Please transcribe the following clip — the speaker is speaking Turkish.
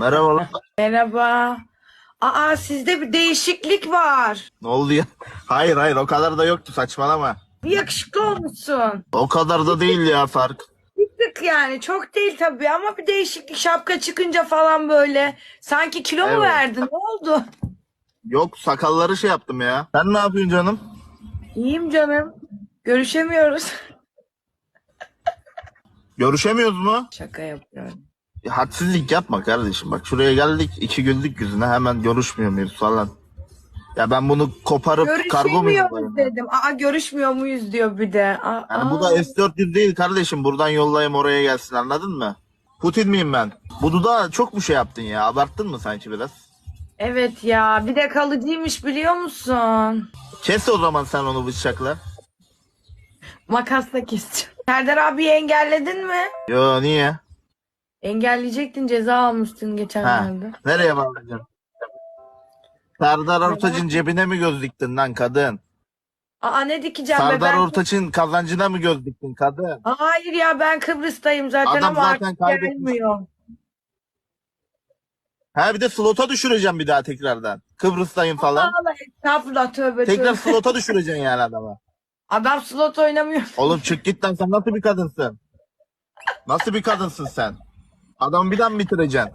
Merhabalar. Merhaba. Aa sizde bir değişiklik var. Ne oldu ya? Hayır hayır o kadar da yoktu saçmalama. Bir yakışıklı olmuşsun. O kadar da değil ya fark. Tık yani çok değil tabii ama bir değişiklik şapka çıkınca falan böyle. Sanki kilo mu Evet. verdin? Ne oldu? Yok sakalları şey yaptım ya. Sen ne yapıyorsun canım? İyiyim canım. Görüşemiyoruz. Görüşemiyoruz mu? Şaka yapıyorum. Hadsizlik yapma kardeşim. Bak şuraya geldik iki güldük yüzüne hemen görüşmüyor muyuz falan. Ya ben bunu koparıp kargo mu Görüşemiyoruz yollayayım? dedim. Aa görüşmüyor muyuz diyor bir de. Aa, Yani bu da S-400 değil kardeşim. Buradan yollayayım oraya gelsin anladın mı? Putin miyim ben? Bu dudağa çok mu şey yaptın ya? Abarttın mı sanki biraz? Evet ya bir de kalıcıymış biliyor musun? Kes o zaman sen onu bıçakla. Makasla keseceğim. Serdar abi engelledin mi? Yo niye? Engelleyecektin ceza almıştın Ha. geçenlerde. Nereye bağlayacaksın? Serdar Ortaç'ın cebine mi göz diktin lan kadın? Aa ne dikeceğim be Serdar ben. Ortaç'ın kazancına mı göz diktin kadın? Hayır ya ben Kıbrıs'tayım zaten Adam ama zaten artık kaybetmiş. gelmiyor. Ha bir de slota düşüreceğim bir daha tekrardan. Kıbrıs'tayım falan. Allah estağfurullah tövbe Tekrar tövbe. slota düşüreceksin yani adama. Adam slot oynamıyor. Oğlum çık git lan sen nasıl bir kadınsın? Nasıl bir kadınsın sen? Adamı bir daha mı bitireceksin?